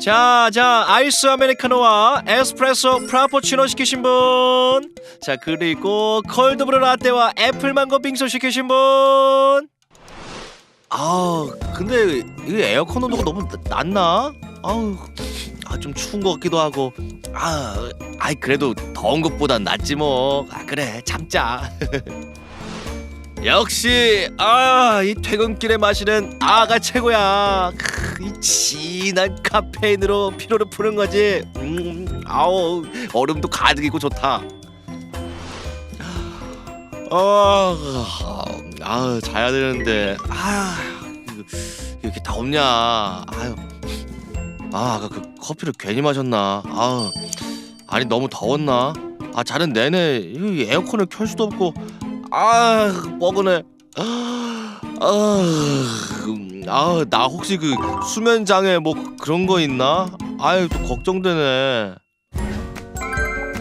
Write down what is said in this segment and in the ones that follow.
자, 자, 아이스 아메리카노와 에스프레소 프라포치노 시키신 분. 자, 그리고 콜드브루 라떼와 애플망고 빙수 시키신 분. 아, 근데 이 에어컨 온도가 너무 낮- 낮나? 아우, 아, 좀 추운 것 같기도 하고. 아, 아이 그래도 더운 것보단 낫지 뭐. 아, 그래, 참자. 역시 아, 이 퇴근길에 마시는 아가 최고야. 크, 이 진한 카페인으로 피로를 푸는 거지. 음, 아우 얼음도 가득이고 좋다. 아, 아 자야 되는데 아 이렇게 덥냐? 아유, 아 아까 그 커피를 괜히 마셨나? 아 아니 너무 더웠나? 아 자는 내내 이 에어컨을 켤 수도 없고 아 뻐근해. 아, 나 혹시 그 수면 장애 뭐 그런 거 있나? 아유 또 걱정되네.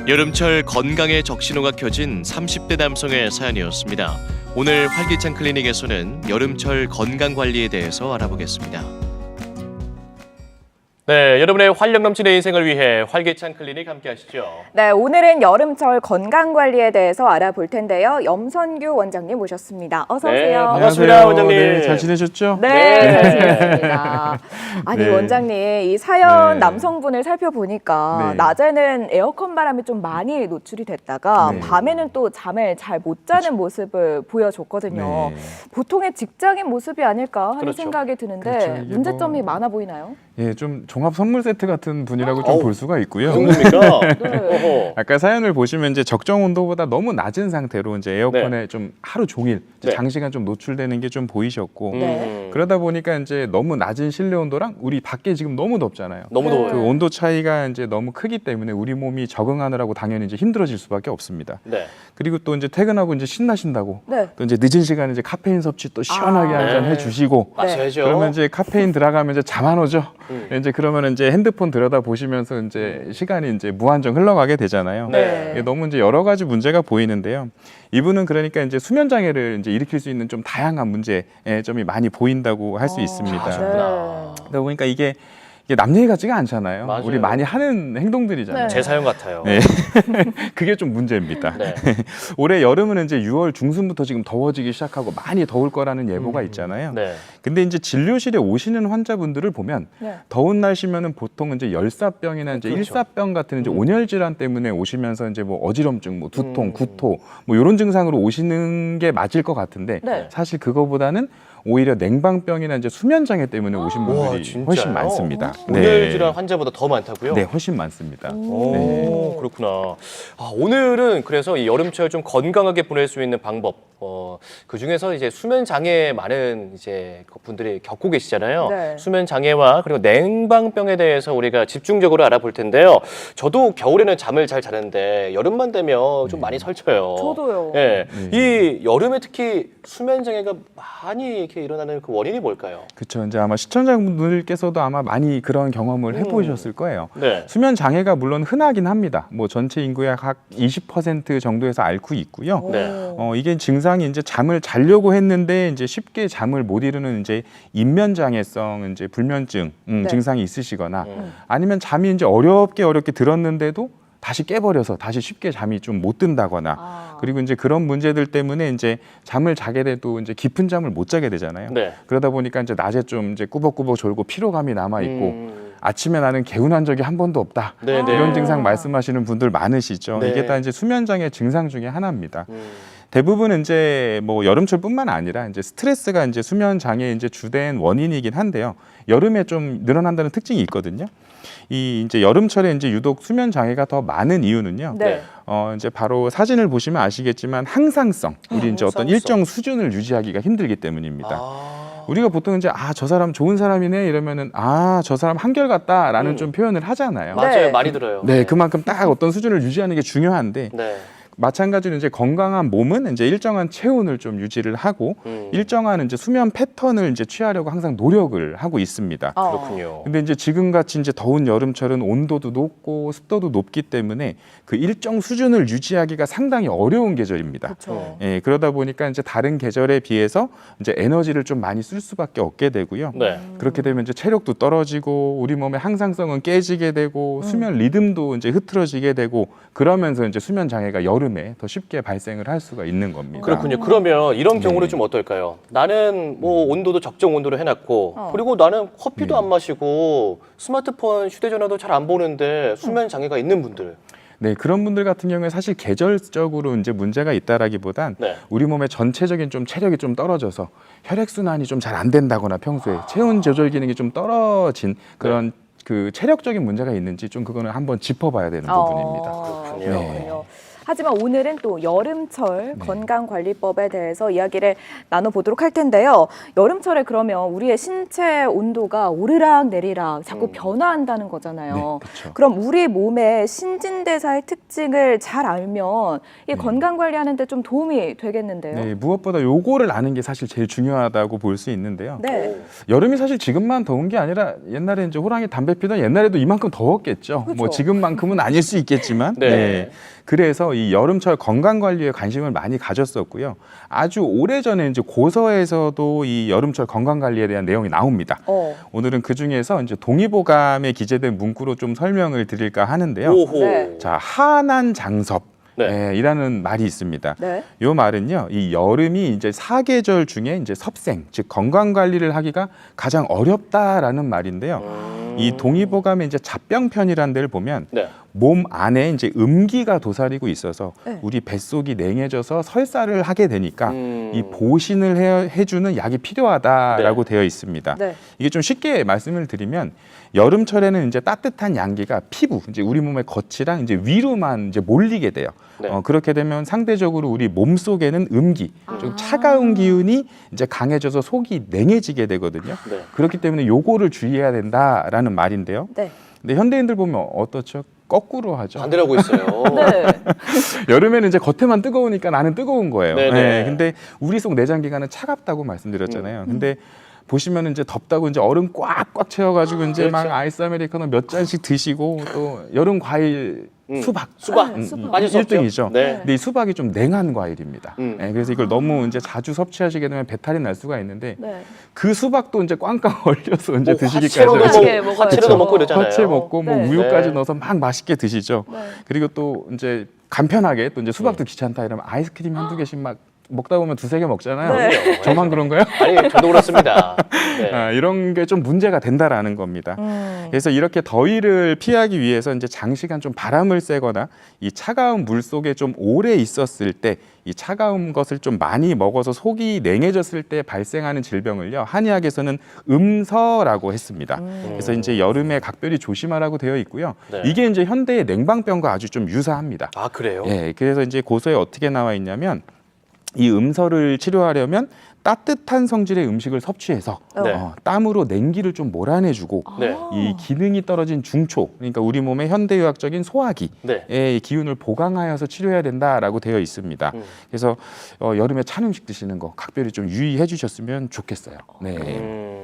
여름철 건강에 적신호가 켜진 30대 남성의 사연이었습니다. 오늘 활기찬 클리닉에서는 여름철 건강 관리에 대해서 알아보겠습니다. 네, 여러분의 활력 넘치는 인생을 위해 활기찬 클리닉 함께 하시죠. 네, 오늘은 여름철 건강 관리에 대해서 알아볼 텐데요. 염선규 원장님 모셨습니다. 어서 네, 오세요. 반갑습니다, 원장님. 네, 잘 지내셨죠? 네, 네. 잘 지냈습니다. 아니 네. 원장님 이 사연 네. 남성분을 살펴보니까 네. 낮에는 에어컨 바람이 좀 많이 노출이 됐다가 네. 밤에는 또 잠을 잘 못 자는 모습을 보여줬거든요. 네. 보통의 직장인 모습이 아닐까 하는 그렇죠. 생각이 드는데 그렇죠. 이게 문제점이 뭐- 많아 보이나요? 예, 좀 종합 선물 세트 같은 분이라고 좀 볼 수가 있고요. 정도입니까? 네. 아까 사연을 보시면 이제 적정 온도보다 너무 낮은 상태로 이제 에어컨에 네. 좀 하루 종일 이제 네. 장시간 좀 노출되는 게 좀 보이셨고 네. 음. 그러다 보니까 이제 너무 낮은 실내 온도랑 우리 밖에 지금 너무 덥잖아요. 너무 네. 더워요. 그 온도 차이가 이제 너무 크기 때문에 우리 몸이 적응하느라고 당연히 이제 힘들어질 수밖에 없습니다. 네. 그리고 또 이제 퇴근하고 이제 신나신다고 네. 또 이제 늦은 시간에 이제 카페인 섭취 또 시원하게 아. 한잔 네. 해주시고 마셔야죠. 그러면 이제 카페인 들어가면 이제 잠 안 오죠. 음. 이제 그 러면 이제 핸드폰 들여다 보시면서 이제 시간이 이제 무한정 흘러가게 되잖아요. 네. 이게 너무 이제 여러 가지 문제가 보이는데요. 이분은 그러니까 이제 수면 장애를 이제 일으킬 수 있는 좀 다양한 문제점이 많이 보인다고 할수 어, 있습니다. 아, 네. 그러다 보니까 이게, 이게 남 얘기 같지가 않잖아요. 맞아요. 우리 많이 하는 행동들이잖아요. 네. 제 사연 같아요. 네. 그게 좀 문제입니다. 네. 올해 여름은 이제 6월 중순부터 지금 더워지기 시작하고 많이 더울 거라는 예보가 있잖아요. 네. 근데 이제 진료실에 오시는 환자분들을 보면 네. 더운 날씨면은 보통 이제 열사병이나 이제 그렇죠. 일사병 같은 이제 음. 온열 질환 때문에 오시면서 이제 뭐 어지럼증, 뭐 두통, 음. 구토 뭐 이런 증상으로 오시는 게 맞을 것 같은데 네. 사실 그거보다는 오히려 냉방병이나 이제 수면 장애 때문에 오신 분들이 진짜요? 훨씬 많습니다. 온열 질환 환자보다 더 많다고요? 네, 훨씬 많습니다. 오, 네. 그렇구나. 아, 오늘은 그래서 이 여름철 좀 건강하게 보낼 수 있는 방법, 어, 그 중에서 이제 수면 장애 많은 이제 그 분들이 겪고 계시잖아요. 네. 수면 장애와 그리고 냉방병에 대해서 우리가 집중적으로 알아볼 텐데요. 저도 겨울에는 잠을 잘 자는데 여름만 되면 좀 많이 설쳐요. 저도요. 예. 네. 이 여름에 특히 수면 장애가 많이 이렇게 일어나는 그 원인이 뭘까요? 그렇죠. 이제 아마 시청자분들께서도 아마 많이 그런 경험을 음. 해보셨을 거예요. 네. 수면 장애가 물론 흔하긴 합니다. 뭐 전체 인구의 약 20% 정도에서 앓고 있고요. 오. 네. 어, 이게 증상이 이제 잠을 자려고 했는데 이제 쉽게 잠을 못 이루는 이제 인면 장애성 이제 불면증 음, 네. 증상이 있으시거나 음. 아니면 잠이 이제 어렵게 어렵게 들었는데도 다시 깨버려서 다시 쉽게 잠이 좀 못 든다거나 아. 그리고 이제 그런 문제들 때문에 이제 잠을 자게 돼도 이제 깊은 잠을 못 자게 되잖아요. 네. 그러다 보니까 이제 낮에 좀 이제 꾸벅꾸벅 졸고 피로감이 남아 있고 음. 아침에 나는 개운한 적이 한 번도 없다. 네, 네. 이런 증상 말씀하시는 분들 많으시죠. 네. 이게 다 이제 수면 장애 증상 중에 하나입니다. 음. 대부분 이제 뭐 여름철뿐만 아니라 이제 스트레스가 이제 수면 장애의 이제 주된 원인이긴 한데요. 여름에 좀 늘어난다는 특징이 있거든요. 이 이제 여름철에 이제 유독 수면 장애가 더 많은 이유는요. 네. 어 이제 바로 사진을 보시면 아시겠지만 항상성, 우리 이제 어떤 항상성. 일정 수준을 유지하기가 힘들기 때문입니다. 아. 우리가 보통 이제 아 저 사람 좋은 사람이네 이러면은 아 저 사람 한결 같다라는 음. 좀 표현을 하잖아요. 맞아요. 네. 많이 들어요. 네, 그만큼 딱 어떤 수준을 유지하는 게 중요한데 네. 마찬가지로 이제 건강한 몸은 이제 일정한 체온을 좀 유지를 하고 음. 일정한 이제 수면 패턴을 이제 취하려고 항상 노력을 하고 있습니다. 어. 그렇군요. 근데 이제 지금 같이 이제 더운 여름철은 온도도 높고 습도도 높기 때문에 그 일정 수준을 유지하기가 상당히 어려운 계절입니다. 그렇죠. 예, 그러다 보니까 이제 다른 계절에 비해서 이제 에너지를 좀 많이 쓸 수밖에 없게 되고요. 네. 그렇게 되면 이제 체력도 떨어지고 우리 몸의 항상성은 깨지게 되고 수면 리듬도 이제 흐트러지게 되고 그러면서 이제 수면 장애가 여름 에 더 쉽게 발생을 할 수가 있는 겁니다. 그렇군요. 그러면 이런 경우는 네. 좀 어떨까요? 나는 뭐 온도도 적정 온도로 해놨고 어. 그리고 나는 커피도 네. 안 마시고 스마트폰, 휴대전화도 잘 안 보는데 수면 장애가 있는 분들. 네, 그런 분들 같은 경우에 사실 계절적으로 이제 문제가 있다라기보단 네. 우리 몸의 전체적인 좀 체력이 좀 떨어져서 혈액 순환이 좀 잘 안 된다거나 평소에 체온 조절 기능이 좀 떨어진 그런 그 체력적인 문제가 있는지 좀 그거는 한번 짚어봐야 되는 부분입니다. 어, 그렇군요. 그렇군요. 하지만 오늘은 또 여름철 네. 건강관리법에 대해서 이야기를 나눠보도록 할 텐데요. 여름철에 그러면 우리의 신체 온도가 오르락 내리락 자꾸 음. 변화한다는 네, 거잖아요. 그렇죠. 그럼 우리 몸의 신진대사의 특징을 잘 알면 이 건강 관리하는데 좀 도움이 되겠는데요. 네, 무엇보다 요거를 아는 게 사실 제일 중요하다고 볼 수 있는데요. 네. 여름이 사실 지금만 더운 게 아니라 옛날에 이제 호랑이 담배 피던 옛날에도 이만큼 더웠겠죠. 그죠. 뭐 지금만큼은 아닐 수 있겠지만. 네. 그래서 이 여름철 건강 관리에 관심을 많이 가졌었고요. 아주 오래 전에 이제 고서에서도 이 여름철 건강 관리에 대한 내용이 나옵니다. 어. 오늘은 그 중에서 이제 동의보감에 기재된 문구로 좀 설명을 드릴까 하는데요. 오호. 네. 자, 하난 장섭. 네. 예, 이라는 말이 있습니다. 네. 요 말은요, 이 여름이 이제 사계절 중에 이제 섭생, 즉 건강 관리를 하기가 가장 어렵다라는 말인데요. 음. 이 동의보감의 이제 잡병편이라는 데를 보면 네. 몸 안에 이제 음기가 도사리고 있어서 네. 우리 뱃속이 냉해져서 설사를 하게 되니까 음. 이 보신을 해, 해주는 약이 필요하다라고 되어 있습니다. 네. 이게 좀 쉽게 말씀을 드리면 여름철에는 이제 따뜻한 양기가 피부, 이제 우리 몸의 겉이랑 이제 위로만 이제 몰리게 돼요. 네. 어, 그렇게 되면 상대적으로 우리 몸 속에는 음기, 좀 아. 차가운 기운이 이제 강해져서 속이 냉해지게 되거든요. 네. 그렇기 때문에 요거를 주의해야 된다라는 말인데요. 네. 근데 현대인들 보면 어떻죠? 거꾸로 하죠. 반대로 하고 있어요. 네. 여름에는 이제 겉에만 뜨거우니까 나는 뜨거운 거예요. 네네. 네, 근데 우리 속 내장 기관은 차갑다고 말씀드렸잖아요. 음. 근데 보시면 이제 덥다고 이제 얼음 꽉꽉 채워가지고 이제 막 그렇죠. 아이스 아메리카노 몇 잔씩 드시고 또 여름 과일 음. 수박. 수박. 네, 수박. 빠질 수 없죠. 일등이죠. 네. 근데 이 수박이 좀 냉한 과일입니다. 음. 네, 그래서 이걸 너무 이제 자주 섭취하시게 되면 배탈이 날 수가 있는데 네. 그 수박도 이제 꽝꽝 얼려서 이제 뭐 드시기까지 화채로도 하죠. 먹고, 먹어야죠. 화채로도 먹고 이러잖아요. 화채 먹고 뭐 네. 우유까지 네. 넣어서 막 맛있게 드시죠. 네. 그리고 또 이제 간편하게 또 이제 음. 수박도 귀찮다 이러면 아이스크림 한두 개씩 막 먹다 보면 두세 개 먹잖아요. 네. 저만 그런가요? 아니 저도 그렇습니다. 네. 아, 이런 게 좀 문제가 된다라는 겁니다. 음. 그래서 이렇게 더위를 피하기 위해서 이제 장시간 좀 바람을 쐬거나 이 차가운 물 속에 좀 오래 있었을 때 이 차가운 것을 좀 많이 먹어서 속이 냉해졌을 때 발생하는 질병을요 한의학에서는 음서라고 했습니다. 그래서 이제 여름에 각별히 조심하라고 되어 있고요. 네. 이게 이제 현대의 냉방병과 아주 좀 유사합니다. 아 그래요? 예, 그래서 이제 고서에 어떻게 나와 있냐면 이 음서를 치료하려면 따뜻한 성질의 음식을 섭취해서 네. 어, 땀으로 냉기를 좀 몰아내주고 네. 아. 이 기능이 떨어진 중초, 그러니까 우리 몸의 현대의학적인 소화기의 네. 기운을 보강하여서 치료해야 된다라고 되어 있습니다. 음. 그래서 어, 여름에 찬 음식 드시는 거 각별히 좀 유의해 주셨으면 좋겠어요. 네. 음.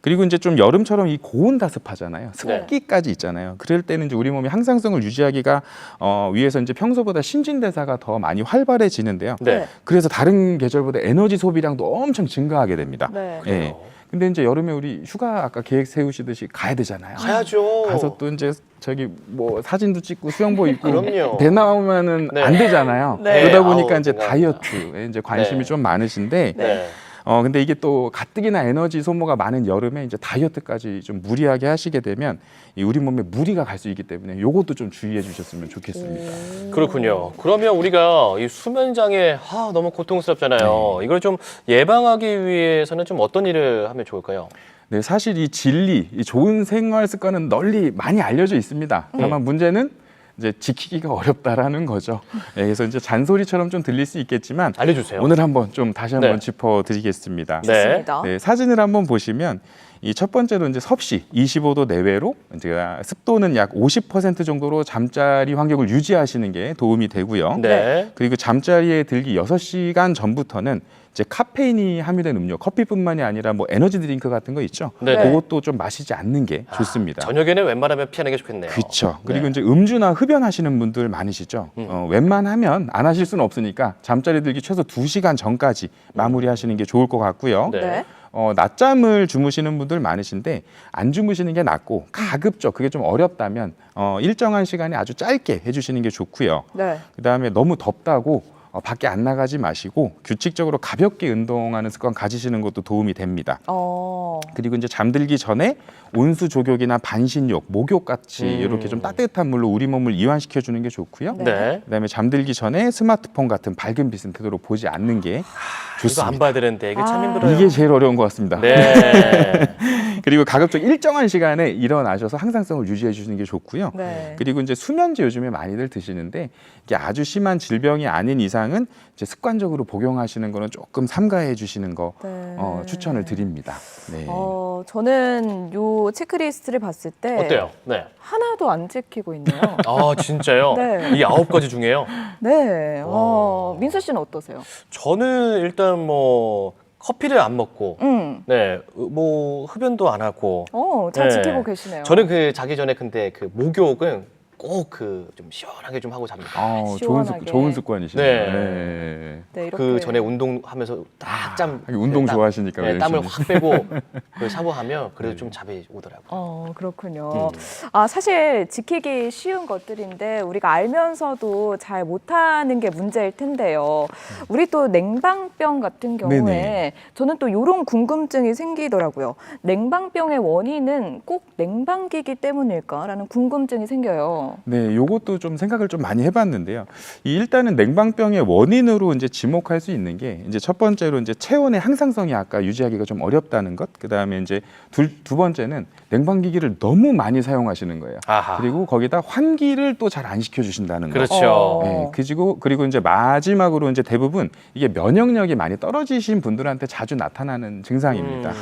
그리고 이제 좀 여름처럼 이 고온 다습하잖아요. 습기까지 있잖아요. 그럴 때는 이제 우리 몸이 항상성을 유지하기가 어, 위해서 이제 평소보다 신진대사가 더 많이 활발해지는데요. 네. 그래서 다른 계절보다 에너지 소비량도 엄청 증가하게 됩니다. 네. 예. 근데 이제 여름에 우리 휴가 아까 계획 세우시듯이 가야 되잖아요. 가야죠. 가서 또 이제 저기 뭐 사진도 찍고 수영복 입고 그럼요. 배 나오면은 네. 안 되잖아요. 네. 그러다 보니까 아우, 이제. 다이어트에 이제 관심이 네. 좀 많으신데 네. 어 근데 이게 또 가뜩이나 에너지 소모가 많은 여름에 이제 다이어트까지 좀 무리하게 하시게 되면 이 우리 몸에 무리가 갈 수 있기 때문에 요것도 좀 주의해 주셨으면 좋겠습니다. 그렇군요. 그러면 우리가 이 수면 장애 아, 너무 고통스럽잖아요. 이걸 좀 예방하기 위해서는 좀 어떤 일을 하면 좋을까요? 네, 사실 이 진리, 이 좋은 생활 습관은 널리 많이 알려져 있습니다. 다만 문제는 이제 지키기가 어렵다라는 거죠. 네, 그래서 이제 잔소리처럼 좀 들릴 수 있겠지만 알려주세요. 오늘 한번 좀 다시 한번 네. 짚어드리겠습니다. 네. 좋습니다. 네, 사진을 한번 보시면 이 첫 번째로 이제 섭씨 25도 내외로 이제 습도는 약 50% 정도로 잠자리 환경을 유지하시는 게 도움이 되고요. 네. 그리고 잠자리에 들기 6시간 전부터는 이제 카페인이 함유된 음료, 커피뿐만이 아니라 뭐 에너지 드링크 같은 거 있죠. 네. 그것도 좀 마시지 않는 게 좋습니다. 저녁에는 웬만하면 피하는 게 좋겠네요. 그렇죠. 그리고 네. 이제 음주나 흡연하시는 분들 많으시죠. 음. 어, 웬만하면 안 하실 수는 없으니까 잠자리 들기 최소 2시간 전까지 마무리하시는 게 좋을 것 같고요. 네. 네. 어, 낮잠을 주무시는 분들 많으신데 안 주무시는 게 낫고 가급적 그게 좀 어렵다면 어, 일정한 시간에 아주 짧게 해주시는 게 좋고요. 네. 그 다음에 너무 덥다고 어, 밖에 안 나가지 마시고 규칙적으로 가볍게 운동하는 습관 가지시는 것도 도움이 됩니다. 어. 그리고 이제 잠들기 전에 온수 조격이나 반신욕, 목욕 같이 음. 이렇게 좀 따뜻한 물로 우리 몸을 이완시켜 주는 게 좋고요. 네. 네. 그다음에 잠들기 전에 스마트폰 같은 밝은 빛은 되도록 보지 않는 게 이거 좋습니다. 안 봐야 되는데 이게 참 아. 힘들어요. 이게 제일 어려운 것 같습니다. 네. 그리고 가급적 일정한 시간에 일어나셔서 항상성을 유지해 주시는 게 좋고요. 네. 그리고 이제 수면제 요즘에 많이들 드시는데 이게 아주 심한 질병이 아닌 이상은 이제 습관적으로 복용하시는 거는 조금 삼가해 주시는 거 네. 어, 추천을 드립니다. 네. 어, 저는 요 체크리스트를 봤을 때 어때요? 네. 하나도 안 지키고 있네요. 아 진짜요? 네. 이 아홉 가지 중에요. 네. 어, 와. 민수 씨는 어떠세요? 저는 일단 뭐 커피를 안 먹고, 음. 네, 뭐 흡연도 안 하고. 어, 잘 네. 지키고 계시네요. 저는 그 자기 전에 근데 그 목욕은 꼭 그 좀 시원하게 좀 하고 잡니다. 아, 좋은, 시원하게. 습, 좋은 습관이시네요. 네. 네, 이렇게 그 전에 운동하면서 딱짬 하긴 운동 땀, 좋아하시니까 네, 땀을. 확 빼고 그 샤워하면 그래도 좀 잠이 오더라고요. 어, 그렇군요. 음. 아, 사실 지키기 쉬운 것들인데 우리가 알면서도 잘 못하는 게 문제일 텐데요. 우리 또 냉방병 같은 경우에 네네. 저는 또 이런 궁금증이 생기더라고요. 냉방병의 원인은 꼭 냉방기기 때문일까라는 궁금증이 생겨요. 네, 요것도 좀 생각을 좀 많이 해봤는데요. 이 일단은 냉방병의 원인으로 이제 지목할 수 있는 게 이제 첫 번째로 이제 체온의 항상성이 아까 유지하기가 좀 어렵다는 것. 그 다음에 이제 둘, 두 번째는 냉방기기를 너무 많이 사용하시는 거예요. 아하. 그리고 거기다 환기를 또 잘 안 시켜주신다는 거. 그렇죠. 어. 네, 그리고 그리고 이제 마지막으로 이제 대부분 이게 면역력이 많이 떨어지신 분들한테 자주 나타나는 증상입니다. 음.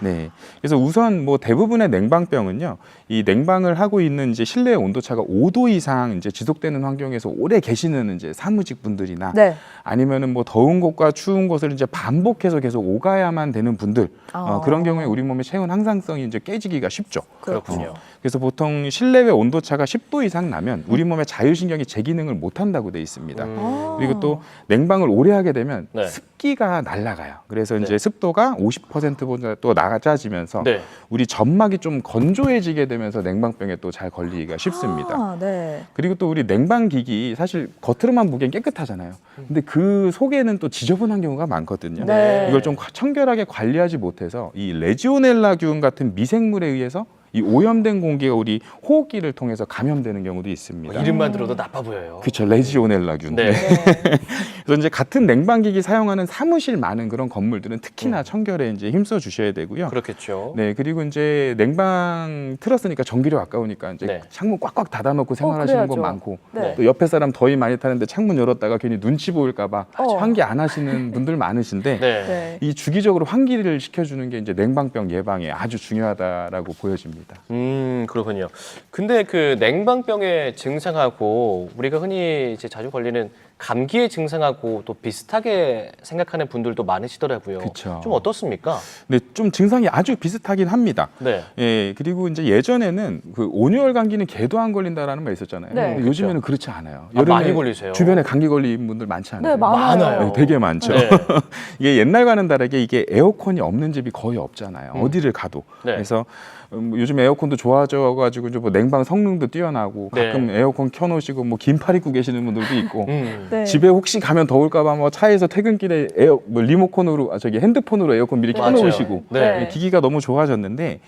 네. 그래서 우선 뭐 대부분의 냉방병은요, 이 냉방을 하고 있는 이제 실내 온도차가 5도 이상 이제 지속되는 환경에서 오래 계시는 이제 사무직 분들이나 네. 아니면은 뭐 더운 곳과 추운 곳을 이제 반복해서 계속 오가야만 되는 분들 아. 어, 그런 경우에 우리 몸의 체온 항상성이 이제 깨지기가 쉽죠. 그렇군요. 그래서 보통 실내외 온도차가 10도 이상 나면 우리 몸의 자율신경이 제 기능을 못 한다고 돼 있습니다. 음. 아. 그리고 또 냉방을 오래 하게 되면 네. 습기가 날아가요. 그래서 네. 이제 습도가 50%보다 또 낮아지면서 네. 우리 점막이 좀 건조해지게 되면 서 냉방병에 또 잘 걸리기가 쉽습니다. 아, 네. 그리고 또 우리 냉방기기 사실 겉으로만 보기엔 깨끗하잖아요. 근데 그 속에는 또 지저분한 경우가 많거든요. 네. 이걸 좀 청결하게 관리하지 못해서 이 레지오넬라균 같은 미생물에 의해서 이 오염된 공기가 우리 호흡기를 통해서 감염되는 경우도 있습니다. 뭐 이름만 들어도 나빠 보여요. 그렇죠. 레지오넬라균. 네. 그래서 이제 같은 냉방기기 사용하는 사무실 많은 그런 건물들은 특히나 음. 청결에 이제 힘써 주셔야 되고요. 그렇겠죠. 네, 그리고 이제 냉방 틀었으니까 전기료 아까우니까 이제 네. 창문 꽉꽉 닫아놓고 생활하시는 건. 많고 네. 또 옆에 사람 더위 많이 타는데 창문 열었다가 괜히 눈치 보일까봐 어. 환기 안 하시는 분들 많으신데 네. 네. 이 주기적으로 환기를 시켜주는 게 이제 냉방병 예방에 아주 중요하다라고 보여집니다. 음 그렇군요. 근데 그 냉방병의 증상하고 우리가 흔히 이제 자주 걸리는 감기의 증상하고 또 비슷하게 생각하는 분들도 많으시더라고요. 그쵸. 좀 어떻습니까? 근데 좀 증상이 아주 비슷하긴 합니다. 네. 예, 그리고 이제 예전에는 그 온열 감기는 개도 안 걸린다라는 말 있었잖아요. 네. 근데 요즘에는 그렇지 않아요. 아, 많이 걸리세요? 주변에 감기 걸린 분들 많지 않아요? 네, 많아요. 많아요. 네, 되게 많죠. 네. 이게 옛날과는 다르게 이게 에어컨이 없는 집이 거의 없잖아요. 음. 어디를 가도. 네. 그래서 음, 요즘 에어컨도 좋아져가지고 이제 뭐 냉방 성능도 뛰어나고 네. 가끔 에어컨 켜놓으시고 뭐 긴팔 입고 계시는 분들도 있고. 음. 네. 집에 혹시 가면 더울까봐 뭐 차에서 퇴근길에 에어 뭐 리모컨으로 아 저기 핸드폰으로 에어컨 미리 맞아요. 켜놓으시고 네. 네. 기기가 너무 좋아졌는데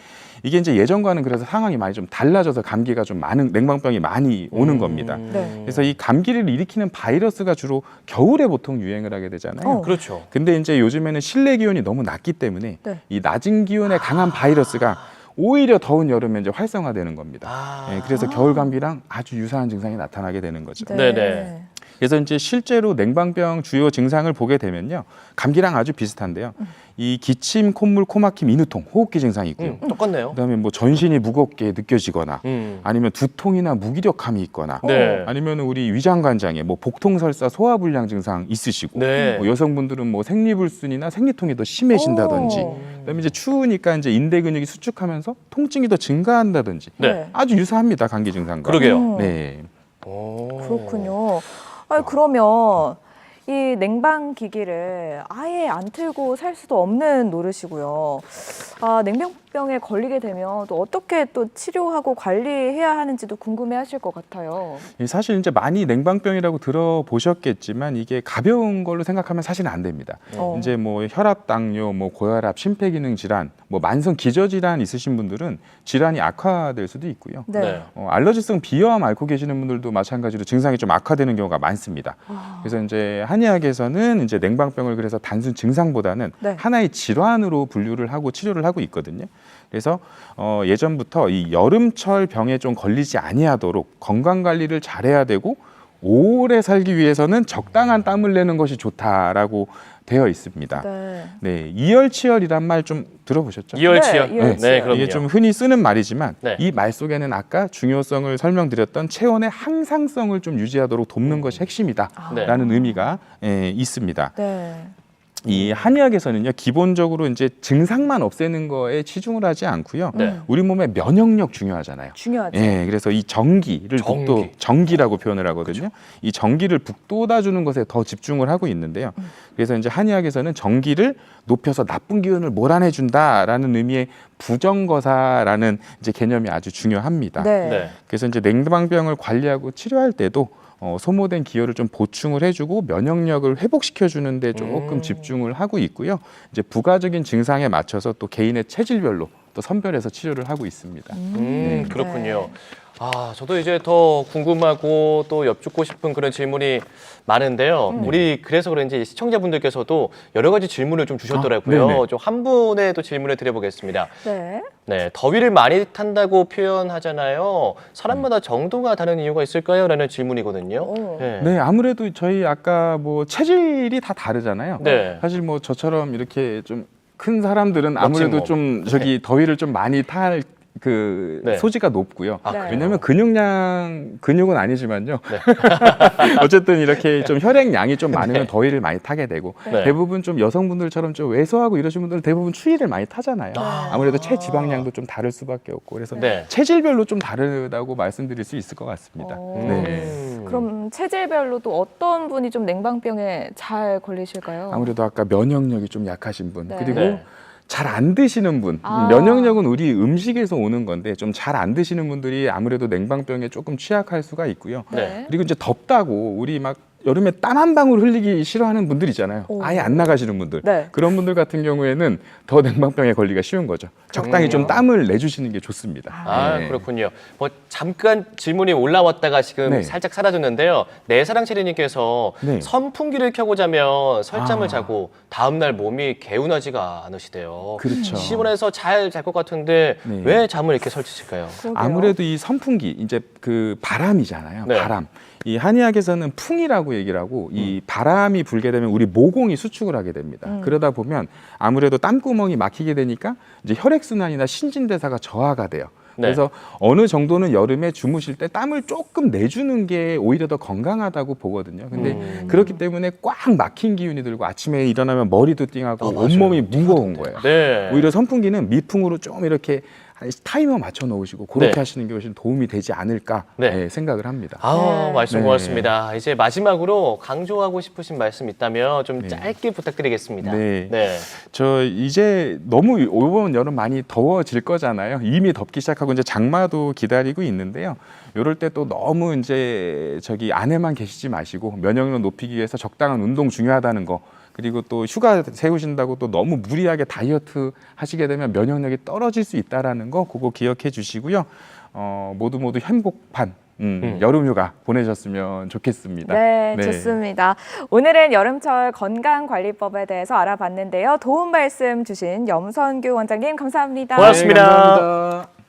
이게 이제 예전과는 그래서 상황이 많이 좀 달라져서 감기가 좀 많은 냉방병이 많이 오는 음. 겁니다. 네. 그래서 이 감기를 일으키는 바이러스가 주로 겨울에 보통 유행을 하게 되잖아요. 어. 그렇죠. 근데 이제 요즘에는 실내 기온이 너무 낮기 때문에 네. 이 낮은 기온에 강한 바이러스가 오히려 더운 여름에 이제 활성화되는 겁니다. 아. 예, 그래서 겨울 감기랑 아주 유사한 증상이 나타나게 되는 거죠. 네, 네. 그래서 이제 실제로 냉방병 주요 증상을 보게 되면요. 감기랑 아주 비슷한데요. 이 기침, 콧물, 코막힘, 인후통, 호흡기 증상이 있고요. 음, 똑같네요. 그다음에 뭐 전신이 무겁게 느껴지거나 음. 아니면 두통이나 무기력함이 있거나 네. 아니면 우리 위장관장에 뭐 복통설사, 소화불량 증상 있으시고 네. 뭐 여성분들은 뭐 생리불순이나 생리통이 더 심해진다든지 오. 그다음에 이제 추우니까 이제 인대 근육이 수축하면서 통증이 더 증가한다든지 네. 아주 유사합니다 감기 증상과. 그러게요. 음. 네. 오. 그렇군요. 아니, 그러면 이 냉방 기기를 아예 안 틀고 살 수도 없는 노릇이고요. 아, 냉병 병에 걸리게 되면 또 어떻게 또 치료하고 관리해야 하는지도 궁금해하실 것 같아요. 이 사실 이제 많이 냉방병이라고 들어보셨겠지만 이게 가벼운 걸로 생각하면 사실은 안 됩니다. 어. 이제 뭐 혈압, 당뇨, 뭐 고혈압, 심폐기능 질환, 뭐 만성 기저 질환 있으신 분들은 질환이 악화될 수도 있고요. 네. 네. 어, 알러지성 비염 앓고 계시는 분들도 마찬가지로 증상이 좀 악화되는 경우가 많습니다. 아, 그래서 이제 한의학에서는 이제 냉방병을 그래서 단순 증상보다는 네. 하나의 질환으로 분류를 하고 치료를 하고 있거든요. 그래서 어, 예전부터 이 여름철 병에 좀 걸리지 아니하도록 건강 관리를 잘해야 되고 오래 살기 위해서는 적당한 땀을 내는 것이 좋다라고 되어 있습니다. 네, 네. 이열치열이란 말 좀 들어보셨죠? 이열치열. 네, 이열치열. 네, 그럼요. 이게 좀 흔히 쓰는 말이지만 네. 이 말 속에는 아까 중요성을 설명드렸던 체온의 항상성을 좀 유지하도록 돕는 것이 핵심이다라는 네. 의미가 예, 있습니다. 네. 이 한의학에서는요 기본적으로 이제 증상만 없애는 거에 치중을 하지 않고요. 네. 우리 몸의 면역력 중요하잖아요. 중요하죠. 예, 그래서 이 전기를 전기. 북도 전기라고 표현을 하거든요. 이 전기를 북돋아 주는 것에 더 집중을 하고 있는데요. 그래서 이제 한의학에서는 전기를 높여서 나쁜 기운을 몰아내 준다라는 의미의 부정거사라는 이제 개념이 아주 중요합니다. 네. 네. 그래서 이제 냉방병을 관리하고 치료할 때도 어, 소모된 기혈을 좀 보충을 해주고 면역력을 회복시켜 주는데 조금 음. 집중을 하고 있고요. 이제 부가적인 증상에 맞춰서 또 개인의 체질별로 또 선별해서 치료를 하고 있습니다. 음, 네. 그렇군요. 아, 저도 이제 더 궁금하고 또 여쭙고 싶은 그런 질문이 많은데요. 음. 우리 그래서 그런지 시청자분들께서도 여러 가지 질문을 좀 주셨더라고요. 아, 네네. 좀 한 분의 또 질문을 드려보겠습니다. 네. 네, 더위를 많이 탄다고 표현하잖아요. 사람마다 정도가 다른 이유가 있을까요? 라는 질문이거든요. 오. 네. 네, 아무래도 저희 아까 뭐 체질이 다 다르잖아요. 네. 사실 뭐 저처럼 이렇게 좀 큰 사람들은 멋진 아무래도 몸. 좀 저기 더위를 좀 많이 탈 그 네. 소지가 높고요. 아, 네. 그래요? 왜냐하면 근육량 근육은 아니지만요. 네. 어쨌든 이렇게 좀 혈액량이 좀 많으면 더위를 많이 타게 되고 네. 대부분 좀 여성분들처럼 좀 왜소하고 이러신 분들은 대부분 추위를 많이 타잖아요. 아. 아무래도 체지방량도 좀 다를 수밖에 없고 그래서 네. 체질별로 좀 다르다고 말씀드릴 수 있을 것 같습니다. 어. 네. 음. 그럼 체질별로 또 어떤 분이 좀 냉방병에 잘 걸리실까요? 아무래도 아까 면역력이 좀 약하신 분 네. 그리고 네. 잘 안 드시는 분 아. 면역력은 우리 음식에서 오는 건데 좀 잘 안 드시는 분들이 아무래도 냉방병에 조금 취약할 수가 있고요. 네. 그리고 이제 덥다고 우리 막 여름에 땀 한 방울 흘리기 싫어하는 분들 있잖아요. 오. 아예 안 나가시는 분들. 네. 그런 분들 같은 경우에는 더 냉방병에 걸리기가 쉬운 거죠. 적당히 좀 땀을 내주시는 게 좋습니다. 아, 네. 그렇군요. 뭐 잠깐 질문이 올라왔다가 지금 네. 살짝 사라졌는데요. 내사랑 체리님께서 네. 선풍기를 켜고 자면 설잠을 아. 자고 다음 날 몸이 개운하지가 않으시대요. 그렇죠. 시원해서 잘잘것 같은데 네. 왜 잠을 이렇게 설치실까요? 그러게요. 아무래도 이 선풍기 이제 그 바람이잖아요. 네. 바람. 이 한의학에서는 풍이라고 얘기를 하고 이 음. 바람이 불게 되면 우리 모공이 수축을 하게 됩니다. 음. 그러다 보면 아무래도 땀구멍이 막히게 되니까 이제 혈액순환이나 신진대사가 저하가 돼요. 네. 그래서 어느 정도는 여름에 주무실 때 땀을 조금 내주는 게 오히려 더 건강하다고 보거든요. 근데 음. 그렇기 때문에 꽉 막힌 기운이 들고 아침에 일어나면 머리도 띵하고 어, 맞아요. 온몸이 무거운 거예요. 네. 오히려 선풍기는 미풍으로 좀 이렇게 타이머 맞춰 놓으시고 그렇게 네. 하시는 게 훨씬 도움이 되지 않을까 네. 예, 생각을 합니다. 아, 네. 말씀 네. 고맙습니다. 이제 마지막으로 강조하고 싶으신 말씀 있다면 좀 네. 짧게 부탁드리겠습니다. 네. 네. 저 이제 너무 이번 여름 많이 더워질 거잖아요. 이미 덥기 시작하고 이제 장마도 기다리고 있는데요. 이럴 때 또 너무 이제 저기 안에만 계시지 마시고 면역력 높이기 위해서 적당한 운동 중요하다는 거. 그리고 또 휴가 세우신다고 또 너무 무리하게 다이어트 하시게 되면 면역력이 떨어질 수 있다라는 거 그거 기억해 주시고요. 어, 모두 모두 행복한 음, 음. 여름 휴가 보내셨으면 좋겠습니다. 네, 좋습니다. 오늘은 여름철 건강관리법에 대해서 알아봤는데요. 도움 말씀 주신 염선규 원장님 감사합니다. 고맙습니다. 네, 감사합니다.